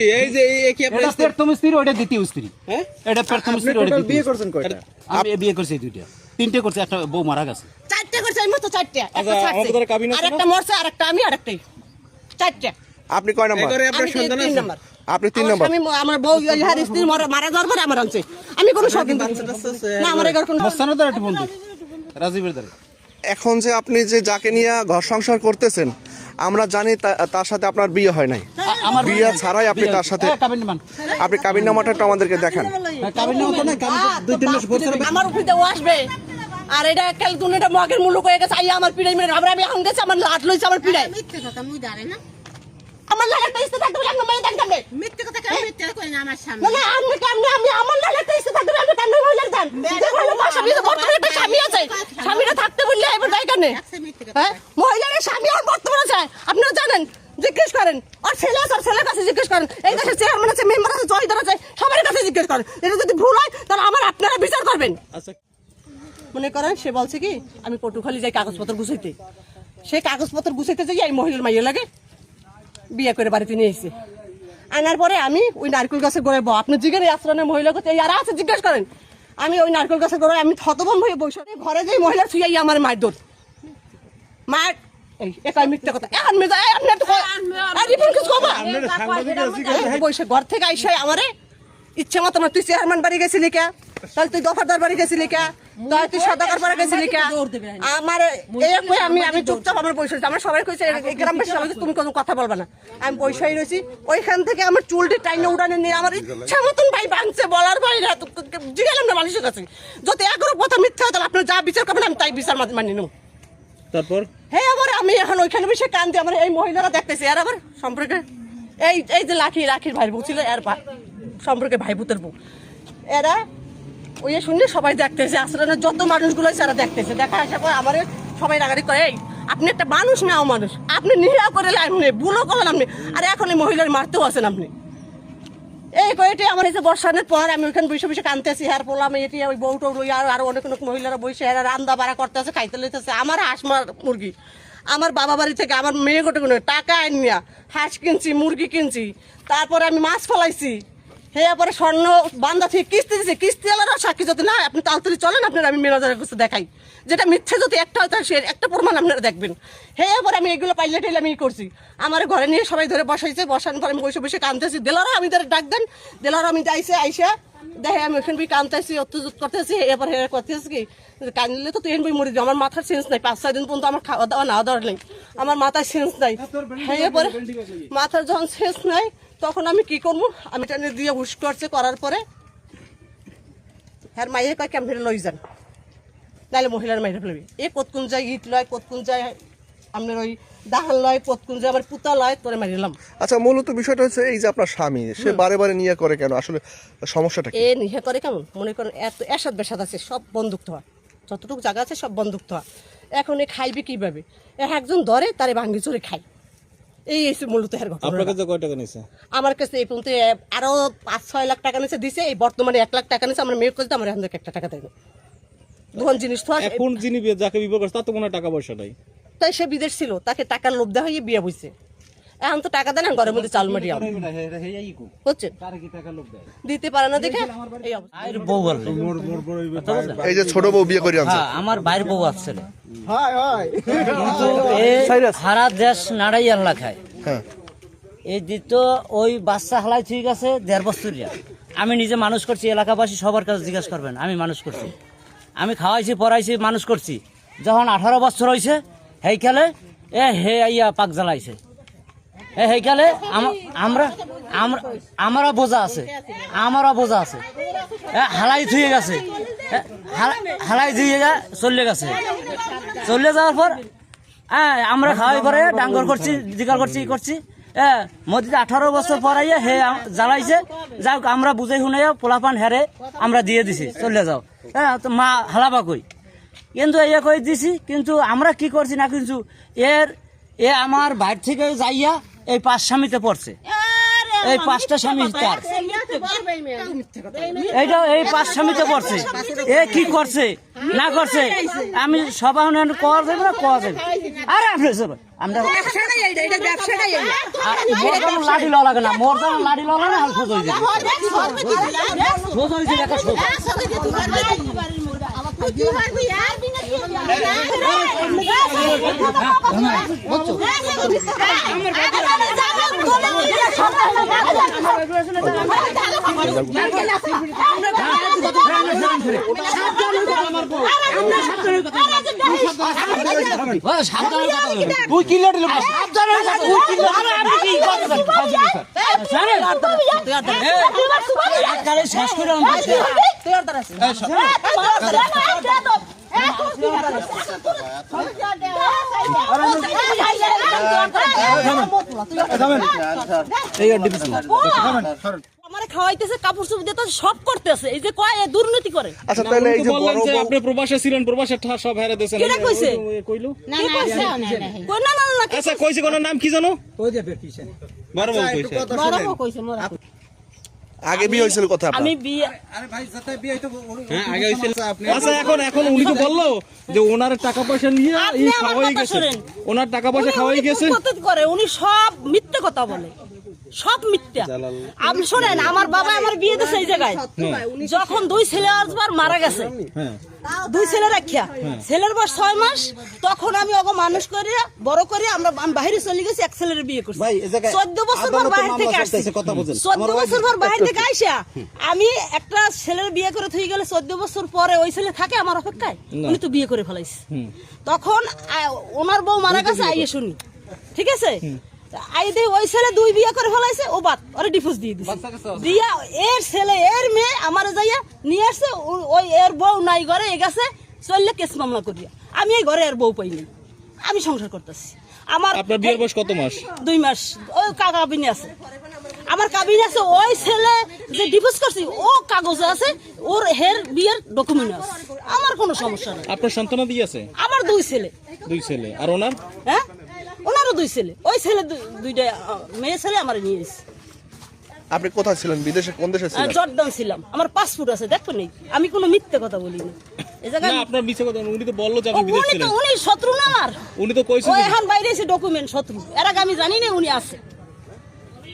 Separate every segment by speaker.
Speaker 1: এই যে এই একই আপনার
Speaker 2: প্রথম স্ত্রী ওটা দ্বিতীয় স্ত্রী।
Speaker 1: হ্যাঁ?
Speaker 2: এটা প্রথম
Speaker 3: আপনি
Speaker 2: স্ত্রী ওটা
Speaker 3: বিয়ে করছেন কয়টা?
Speaker 2: আমি বিয়ে করছি দুইটা। তিনটে করছে একটা বউ মারা গেছে।
Speaker 4: চারটে করছে আমি তো চারটে। একটা
Speaker 1: আচ্ছা,
Speaker 4: ছাড়ছে।
Speaker 1: আমাদের দ্বারা কাবিন আছে
Speaker 4: আর একটা মরছে আর একটা আমি আর একটাই। চারটে।
Speaker 3: আপনি কয় নাম্বার?
Speaker 1: এবারে আপনার সন্তান আছে?
Speaker 4: নাম্বার।
Speaker 3: আপনি তিন নাম্বার।
Speaker 4: আমার বউ ওই হার স্ত্রী মারা- মারা যাওয়ার পরে আমার আনছে। আমি কোনো শখ না আমার এগারো কোনো
Speaker 2: মস্তানের দ্বারা একটা বন্ধু রাজীবের দ্বারা।
Speaker 3: এখন যে আপনি যে যাকে নিয়ে ঘর সংসার করতেছেন আমরা জানি তার সাথে আপনার বিয়ে হয় নাই।
Speaker 2: আমার
Speaker 3: বিয়ে ছাড়াই আপনি তার সাথে
Speaker 2: হ্যাঁ,
Speaker 3: আপনি কাবিন নামাটা একটু আমাদেরকে দেখান।
Speaker 2: হ্যাঁ, কাবিন নামা তো না কাবিন দুই তিন মাস বছর
Speaker 4: আমার উপরে আসবে। আর এটা ক্যালকুন এটা মগের মুলুক হয়ে গেছে আইয়া আমার পিড়াই মেরে আমরা আমি এখন গেছে আমার লাট লইছে আমার পিড়াই।
Speaker 5: মিথ্যে কথা মুই দাঁড়াই না।
Speaker 4: আমার একটা থাকতে বলে আমি মেয়ে দেখতাম
Speaker 5: মিথ্যে কথা কেন মিথ্যে করি না আমার সামনে
Speaker 4: না আমি কেমনে আমি আমার ইস্তে থাকতে বলে আমি কেমনে মহিলার গান দেখো বাসা বিয়ে বর্তমানে একটা স্বামী আছে। স্বামীরা থাকতে বললে এবার যাই কেন হ্যাঁ? মহিলার স্বামী আর বর্তমানে আছে। আপনারা জানেন জিজ্ঞেস করেন। আর ছেলে আছে আর ছেলের কাছে জিজ্ঞেস করেন। এই দেশের চেয়ারম্যান আছে মেম্বার আছে জয়দার আছে সবার কাছে জিজ্ঞেস করেন। এটা যদি ভুল হয় তাহলে আমার আপনারা বিচার করবেন।
Speaker 1: আচ্ছা।
Speaker 4: মনে করেন সে বলছে কি আমি পটুখালি যাই কাগজপত্র গুছাইতে। সে কাগজপত্র গুছাইতে যাই এই মহিলার মাইয়ে লাগে। বিয়ে করে বাড়িতে নিয়ে এসেছে আনার পরে আমি ওই নারকেল গাছে গড়ে বো আপনি জিজ্ঞেস এই আশ্রমের মহিলা করতে আর আছে জিজ্ঞেস করেন। আমি ওই নারকেল গাছে গড়ে আমি থতবন হয়ে বসে। ঘরে যে মহিলা ছুঁয়াই আমার মায়ের দোর মার ঘর থেকে আইসাই আমারে ইচ্ছে মতো তুই চেয়ারম্যান বাড়ি গেছিলি কে? তাহলে তুই দফাদার বাড়ি গেছিলি কে? তাহলে তুই সদাগর বাড়ি গেছিলি কে? আমার এই কই আমি আমি চুপচাপ আমার বসে রয়েছি। আমার সবাই কইছে গ্রামবাসী সবাই তুমি কোনো কথা বলবা না। আমি বসেই রয়েছি। ওইখান থেকে আমার চুলটি টাইনে উড়ানে নিয়ে আমার ইচ্ছা মতন ভাই ভাঙছে বলার বাইরে জিগালাম না মানুষের কাছে। যদি এগারো কথা মিথ্যা হয় তাহলে আপনি যা বিচার করবেন আমি তাই বিচার মানি নেব।
Speaker 1: তারপর?
Speaker 4: হ্যাঁ আবার আমি এখন ওইখানে বসে কান্দি আমার এই মহিলারা দেখতেছি। আর আবার সম্পর্কে? এই এই যে লাখি রাখির ভাই বউ ছিল এর সম্পর্কে ভাই ভূতের বউ। এরা ওই শুনলে সবাই দেখতেছে, আসলে যত মানুষগুলো এরা দেখতেছে। দেখা আসা পর আমার সবাই রাগারি করে, এই, আপনি একটা মানুষ নাও মানুষ। আপনি নিহা করে নেই, ভুলও করলেন আপনি। আর এখন এই মহিলার মারতেও আছেন আপনি। এই কয়েটি আমার এই যে বর্ষানের পর, আমি ওইখানে বসে বসে কানতেছি আর বললাম এটি ওই বউ টৌ রই আর আরও অনেক অনেক মহিলারা বসে এরা রান্দা বাড়া করতেছে, খাইতে লইতেছে। আমার হাঁস মার মুরগি, আমার বাবা বাড়ি থেকে আমার মেয়ে গোটে টাকা আনিয়া হাঁস কিনছি, মুরগি কিনছি, তারপরে আমি মাছ ফলাইছি। হে পরে স্বর্ণ বান্ধা থেকে কিস্তি দিছে কিস্তি আলাদা সাক্ষী যদি না আপনি তাড়াতাড়ি চলেন আপনার আমি মেনাজারের কাছে দেখাই। যেটা মিথ্যে যদি একটা হয় সে একটা প্রমাণ আপনারা দেখবেন। হে পরে আমি এগুলো পাইলে টাইলে আমি করছি। আমার ঘরে নিয়ে সবাই ধরে বসাইছে বসানোর পরে আমি বসে বসে কানতেছি দেলারও আমি ধরে ডাক দেন। দেলারও আমি যাইছে আইসা দেখে আমি ওখানে বই কানতেছি অত্যুত করতেছি। এবার হেরে করতেছি কি? যে কানলে তো তুই বই মরে আমার মাথার সেন্স নাই পাঁচ ছয় দিন পর্যন্ত আমার খাওয়া দাওয়া না দেওয়ার নেই আমার মাথার সেন্স নাই। হ্যাঁ পরে মাথার যখন সেন্স নাই তখন আমি কি করব? আমি টেনে দিয়ে হুশ করছে করার পরে হ্যাঁ মাইয়ে কয় কেমন লই যান? নাহলে মহিলার মাইরে ফেলবি। এ কতকুন যায় ইট লয় কতকুন যায় আপনার ওই দাহাল লয় কতকুন যায় আমার পুতা লয় তোরে মারিলাম
Speaker 3: আচ্ছা মূলত বিষয়টা হচ্ছে এই যে আপনার স্বামী সে বারে বারে নিয়ে করে কেন? আসলে সমস্যাটা কি?
Speaker 4: এ নিহে করে কেমন? মনে করেন এত এসাদ বেসাদ আছে সব বন্দুক থোয়া যতটুকু জায়গা আছে সব বন্দুক থোয়া এখন এ খাইবে কীভাবে? একজন ধরে তারে ভাঙ্গি চড়ে খাই এই এসে মূলত এর ঘটনা
Speaker 1: আপনার কাছে কয় টাকা নিছে?
Speaker 4: আমার কাছে এই পর্যন্ত আরও পাঁচ ছয় লাখ টাকা নিচে দিছে এই বর্তমানে এক লাখ টাকা নিচে আমার মেয়ের কাছে আমার এখন থেকে একটা টাকা দেয়নি। দুখন জিনিস তো
Speaker 1: এখন যিনি যাকে বিবাহ করছে তার তো কোনো টাকা পয়সা নাই।
Speaker 4: তাই সে বিদেশ ছিল তাকে টাকার লোভ দেওয়া হয়ে বিয়ে বইছে এখন তো টাকা দেন ঘরের মধ্যে চাল মাটি হচ্ছে? দিতে পারে না দেখে? এই অবস্থা।
Speaker 6: ভাইয়ের বউ
Speaker 3: এই যে ছোট বউ বিয়ে করে আনছে।
Speaker 6: হ্যাঁ আমার ভাইয়ের বউ কিন্তু সারা দেশ নাড়াই আল্লাহ খায়।
Speaker 3: হ্যাঁ।
Speaker 6: এই দিত ওই বাচ্চা হালাই ঠিক আছে দেড় বছরিয়া আমি নিজে মানুষ করছি এলাকাবাসী সবার কাছে জিজ্ঞাসা করবেন আমি মানুষ করছি। আমি খাওয়াইছি পড়াইছি মানুষ করছি। যখন আঠারো বছর হয়েছে হেইকালে এ হে আইয়া পাক জ্বালাইছে। এ আম- আমরা আমরা আমরা বোঝা আছে। আমারও বোঝা আছে। এ হালাই থুয়ে গেছে। এ, হালাই ধুয়ে গা চলে গেছে। চলে যাওয়ার পর হ্যাঁ আমরা খাওয়াই পরে ডাঙ্গর করছি জিকার করছি করছি। হ্যাঁ মোদিতে আঠারো বছর পর আইয়া হে জ্বালাইছে। যাক আমরা বুঝে শুনে পোলাপান হেরে আমরা দিয়ে দিছি। চলে যাও। হ্যাঁ তো মা হালাবা কই? কিন্তু ইয়ে কই দিছি কিন্তু আমরা কি করছি না কিন্তু এর এ আমার বাইর থেকে যাইয়া এই পাঁচ স্বামীতে পড়ছে। এই পাঁচটা স্বামী তার।
Speaker 4: এইটা এই পাঁচ স্বামীতে পড়ছে। এ কি করছে? না করছে? আমি সবাই কওয়া যাবে না কওয়া যাবে আরে আপনি সব আমরা লাঠি লাগে না মোর লাঠি না সোজা হয়েছে
Speaker 6: তুই কি লেট লোক
Speaker 4: শেষ করে আমি বলছি।
Speaker 2: আমার খাওয়াইতেছে কাপড় চোপড় দিতে সব করতেছে। এই যে কয় দুর্নীতি করে।
Speaker 3: আচ্ছা তাহলে এই যে
Speaker 1: বললেন যে আপনি প্রবাসে ছিলেন প্রবাসে ঠা সব হেরে দিয়েছেন।
Speaker 2: কেডা কইছে?
Speaker 1: কইলো?
Speaker 5: না না না না
Speaker 2: কই না না না। কি-
Speaker 1: আচ্ছা কইছে কোন নাম কি জানো? বড় বউ কইছে।
Speaker 5: বড় বউ কইছে মোরা
Speaker 3: আগে বিয়ে হয়েছিল কথা
Speaker 2: আমি বিয়ে
Speaker 1: হ্যাঁ আগে হইছিল আচ্ছা এখন এখন উনি তো বলল যে ওনার টাকা পয়সা নিয়ে এই খাওয়াই গেছে। ওনার টাকা পয়সা খাওয়াই গেছে।
Speaker 2: কত করে উনি সব মিথ্যে কথা বলে। সব মিথ্যা। আপনি শোনেন আমার বাবা আমার বিয়ে দিয়েছে এই জায়গায়। যখন দুই ছেলে আসবার মারা গেছে
Speaker 1: হ্যাঁ।
Speaker 2: দুই ছেলে রাখিয়া ছেলের বয়স ছয় মাস তখন আমি ওকে মানুষ করে বড় করে আমরা আমি বাইরে চলে গেছি এক ছেলের বিয়ে করছি।
Speaker 6: ভাই,
Speaker 2: চোদ্দ বছর পর বাইরে থেকে আসছি। চোদ্দ বছর পর বাইরে থেকে আইসা আমি একটা ছেলের বিয়ে করে থই গেলে চোদ্দ বছর পরে ওই ছেলে থাকে আমার অপেক্ষায়? উনি তো বিয়ে করে ফেলাইছে। তখন ওনার বউ মারা গেছে আইয়ে শুনি। ঠিক আছে? আই ওই ছেলে দুই বিয়ে করে ফেলাইছে ও বাদ ওরে ডিভোর্স দিয়ে দিছে। দিয়া এর ছেলে এর মেয়ে আমার যাইয়া নিয়ে আসছে ওই এর বউ নাই ঘরে এ গেছে চললে কেস মামলা করিয়া। আমি এই ঘরে এর বউ পাইনি আমি সংসার করতেছি। আমার
Speaker 1: আপনার বিয়ের বয়স কত মাস?
Speaker 2: দুই মাস। ওই কাবিনে আছে। আমার কাবিনে আছে ওই ছেলে যে ডিভোর্স করছি ও কাগজে আছে ওর হের বিয়ের ডকুমেন্ট আছে। আমার কোনো সমস্যা নেই।
Speaker 1: আপনার সন্তানাদি আছে?
Speaker 2: আমার দুই ছেলে।
Speaker 1: দুই ছেলে। আর ওনার?
Speaker 2: হ্যাঁ? ওনারও দুই ছেলে। ওই ছেলে দুইটা মেয়ে ছেলে আমার নিয়ে এসেছে
Speaker 3: আপনি কোথায় ছিলেন? বিদেশে কোন দেশে ছিলেন?
Speaker 2: জর্দান ছিলাম। আমার পাসপোর্ট আছে দেখো নেই আমি কোনো মিথ্যে কথা বলিনি। এ
Speaker 1: না
Speaker 2: জায়গায়
Speaker 1: আপনার মিছে কথা উনি তো বলল যে আপনি বিদেশ
Speaker 2: উনি তো
Speaker 1: ছিলেন।
Speaker 2: উনি শত্রু না আমার।
Speaker 1: উনি তো কইছে
Speaker 2: ও এখন বাইরে এসে ডকুমেন্ট শত্রু। এর আগে আমি জানি না উনি আছে।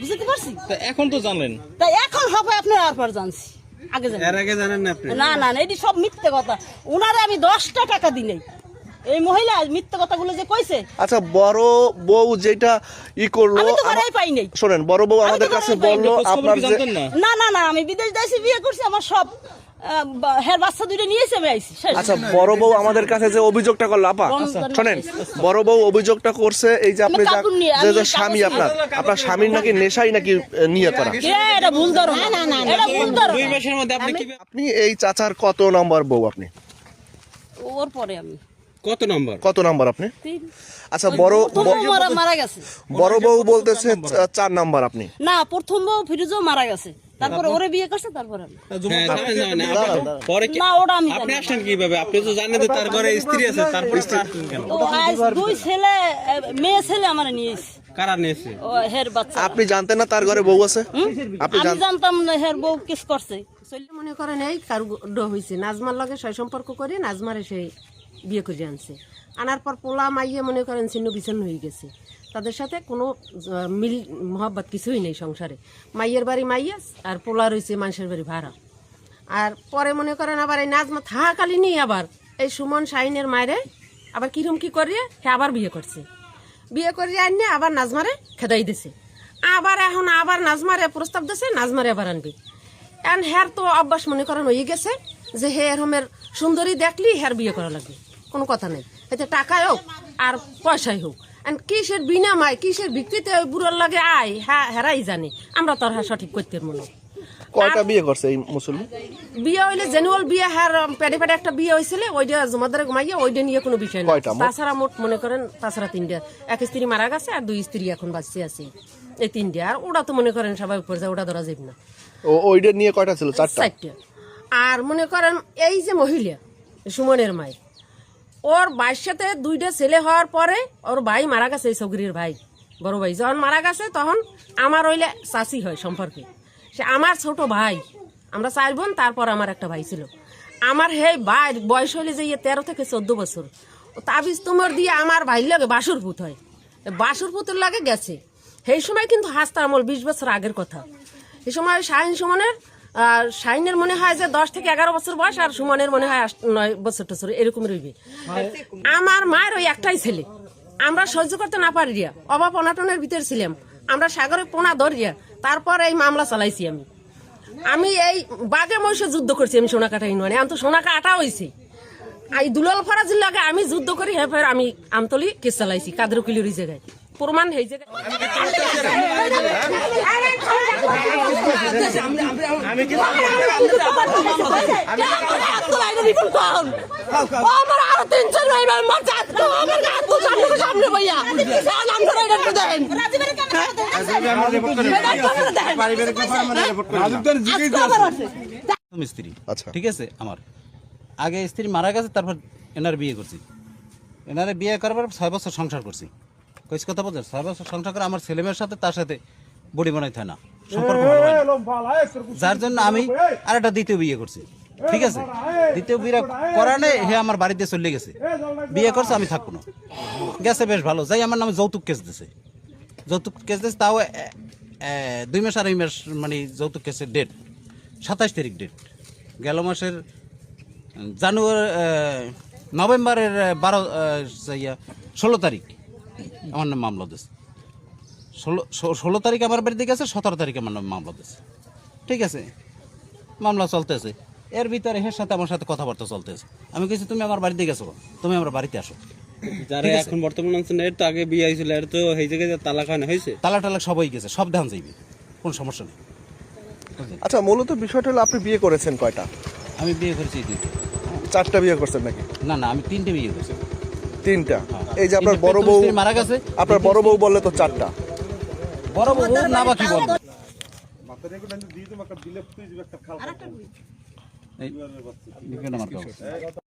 Speaker 2: বুঝতে পারছি?
Speaker 1: তা এখন তো জানলেন।
Speaker 2: তাই এখন হবে আপনার আর পর জানছি। আগে জানি।
Speaker 1: এর আগে জানেন না আপনি?
Speaker 2: না না না এটি সব মিথ্যে কথা। উনারে আমি দশটা টাকা দিই নাই। এই মহিলা মিথ্যে কথাগুলো যে কইছে
Speaker 3: আচ্ছা বড় বউ যেটা ই করল
Speaker 2: আমি তো ঘরেই পাই নাই
Speaker 3: শোনেন বড় বউ আমাদের কাছে। বলল আপনার যে
Speaker 1: না
Speaker 2: না না আমি বিদেশ যাইছি বিয়ে করছি আমার সব হের বাচ্চা দুইটা নিয়েছে আমি আইছি
Speaker 3: আচ্ছা বড় বউ আমাদের কাছে যে অভিযোগটা করল আপা শোনেন বড় বউ অভিযোগটা করছে এই যে আপনি যে যে স্বামী আপনার আপনার স্বামীর নাকি নেশাই নাকি নিয়ে করা
Speaker 2: এটা ভুল ধরো না না না এটা ভুল ধরো
Speaker 1: দুই মাসের মধ্যে আপনি কি
Speaker 3: আপনি এই চাচার কত নম্বর বউ আপনি
Speaker 2: ওর পরে আমি
Speaker 1: কত নম্বর?
Speaker 3: কত নম্বর আপনি?
Speaker 2: তিন।
Speaker 3: আচ্ছা বড়
Speaker 2: মারা গেছে।
Speaker 3: বড় বউ বলতেছে চার নাম্বার আপনি।
Speaker 2: না প্রথম বউ ফিরোজও মারা গেছে। তারপরে ওরে বিয়ে করছে তারপরে আমি।
Speaker 1: পরে
Speaker 2: না ওটা আমি
Speaker 1: আপনি
Speaker 2: না।
Speaker 1: আসছেন কীভাবে? আপনি তো জানেন যে তার ঘরে স্ত্রী আছে তারপরে আসলেন কেন?
Speaker 2: দুই ছেলে মেয়ে ছেলে আমার নিয়ে এসেছে।
Speaker 1: কারা নিয়েছে?
Speaker 2: ও হের বাচ্চা।
Speaker 3: আপনি জানতেন না তার ঘরে বউ আছে? আপনি
Speaker 2: জানতাম না হের বউ কিস করছে।
Speaker 5: মনে করেন এই কারু হয়েছে নাজমার লগে সয় সম্পর্ক করে নাজমারে সেই বিয়ে করে আনছে। আনার পর পোলা মাইয়ে মনে করেন ছিন্ন বিচ্ছিন্ন হয়ে গেছে। তাদের সাথে কোনো মিল, মহব্বত কিছুই নেই সংসারে। মাইয়ের বাড়ি মাইয়া আর পোলা রয়েছে মানুষের বাড়ি ভাড়া। আর পরে মনে করেন আবার এই নাজমা থাকাকালীনই আবার এই সুমন শাহিনের মায়েরে আবার কিরম কি করিয়ে সে আবার বিয়ে করছে। বিয়ে করিয়ে আনিয়ে আবার নাজমারে খেদাই দিছে। আবার এখন আবার নাজমারে প্রস্তাব দিছে, নাজমারে আবার আনবে। এখন হ্যার তো অভ্যাস মনে করেন হয়ে গেছে যে হে এরমের সুন্দরী দেখলি হ্যার বিয়ে করা লাগবে। কোনো কথা নেই। এতে টাকায় হোক আর পয়সাই হোক। আর কিসের বিনামায় কিসের বিক্রিতে ওই বুড়োর লাগে আয় হ্যাঁ হেরাই জানি। আমরা তো হ্যাঁ সঠিক করতে মনে
Speaker 3: কয়টা বিয়ে করছে এই মুসলমান?
Speaker 5: বিয়ে হইলে জেনুয়াল বিয়ে পেটে পেটে একটা বিয়ে হয়েছিল ওইটা জমাদারে ঘুমাইয়া ওইটা নিয়ে কোনো বিষয় না তাছাড়া মোট মনে করেন তাছাড়া তিনটা। এক স্ত্রী মারা গেছে আর দুই স্ত্রী এখন বাঁচতে আছে। এই তিনটা। আর ওরা তো মনে করেন সবাই উপরে যায় ওটা ধরা যাবে না।
Speaker 3: ও ওইটা নিয়ে কয়টা ছিল? চারটা?
Speaker 5: চারটা। আর মনে করেন এই যে মহিলা সুমনের মাই ওর সাথে দুইটা ছেলে হওয়ার পরে ওর ভাই মারা গেছে এই সগরির ভাই, বড় ভাই। যখন মারা গেছে তখন আমার ওইলে চাষি হয় সম্পর্কে। সে আমার ছোট ভাই। আমরা চার বোন, তারপর আমার একটা ভাই ছিল। আমার হে ভাই বয়স হলে যে ইয়ে তেরো থেকে চোদ্দ বছর। তাবিজ তোমার দিয়ে আমার ভাই লাগে বাসুর পুত হয়। বাসুর পুতের লাগে গেছে। সেই সময় কিন্তু হাসতা আমল বিশ বছর আগের কথা। এই সময় শাহিন সুমনের আর শাহিনের মনে হয় যে দশ থেকে এগারো বছর বয়স, আর সুমনের মনে হয় নয় বছর টছর, এরকম রইবে। আমার মায়ের ওই একটাই ছেলে। আমরা সহ্য করতে না পারি অভাব অনাটনের ভিতর ছিলাম। আমরা সাগরে পোনা ধরিয়া, তারপর এই মামলা চালাইছি আমি। আমি এই বাঘে মহিষে যুদ্ধ করছি আমি সোনাকাটা ইউনিয়নে। আমি তো সোনাকা আটা হয়েছি এই দুলাল ফরাজির লাগে আমি যুদ্ধ করি হে ফের আমি আমতলি কেস চালাইছি কাদের কিলির জায়গায়। প্রমাণ
Speaker 4: আমার আরও সামনে ভাইয়া
Speaker 7: স্ত্রী
Speaker 3: আচ্ছা।
Speaker 7: ঠিক আছে আমার। আগে স্ত্রী মারা গেছে তারপর এনার বিয়ে করছি। এনারে বিয়ে করার পর ছয় বছর সংসার করছি। কইস কথা বলছেন সংসার করে আমার ছেলেমেয়ের সাথে তার সাথে বডি বানাইতে হয় না। সম্পর্ক ভালো হয় না। যার জন্য আমি আর একটা দ্বিতীয় বিয়ে করছি। ঠিক আছে? দ্বিতীয় বিয়ে করার নেই হে আমার বাড়িতে চলে গেছে। বিয়ে করছে আমি থাকব না। গেছে বেশ ভালো। যাই আমার নামে যৌতুক কেস দিছে। যৌতুক কেস দিয়েছে তাও দুই মাস আড়াই মাস মানে যৌতুক কেসের ডেট সাতাশ তারিখ ডেট গেল মাসের জানুয়ারি নভেম্বরের বারো ইয়া, ষোলো তারিখ। আমার নাম মামলা দিয়েছে ষোলো ষোলো তারিখ আমার বাড়িতে গেছে সতেরো তারিখ আমার নাম মামলা দিয়েছে ঠিক আছে? মামলা চলতেছে। এর ভিতরে এর সাথে আমার সাথে কথাবার্তা চলতেছে। আমি কিছু তুমি আমার বাড়িতে গেছো তুমি আমার বাড়িতে আসো।
Speaker 1: যারা এখন বর্তমান আছেন এর তো আগে বিয়ে হয়েছিল এর তো এই জায়গায় তালাক হয় না হয়েছে?
Speaker 7: তালা টালা সবাই গেছে সব ধান যাইবে। কোনো সমস্যা নেই।
Speaker 3: আচ্ছা মূলত বিষয়টা হলো আপনি বিয়ে করেছেন কয়টা?
Speaker 7: আমি বিয়ে করেছি দুইটা।
Speaker 3: চারটা বিয়ে করছেন নাকি?
Speaker 7: না না আমি তিনটে বিয়ে করেছি।
Speaker 3: তিনটা। এই যে আপনার বড় বউ
Speaker 7: মারা গেছে।
Speaker 3: আপনার বড় বউ বললে তো চারটা।
Speaker 7: বড় বউ না বা কি বলব আমার কাছে।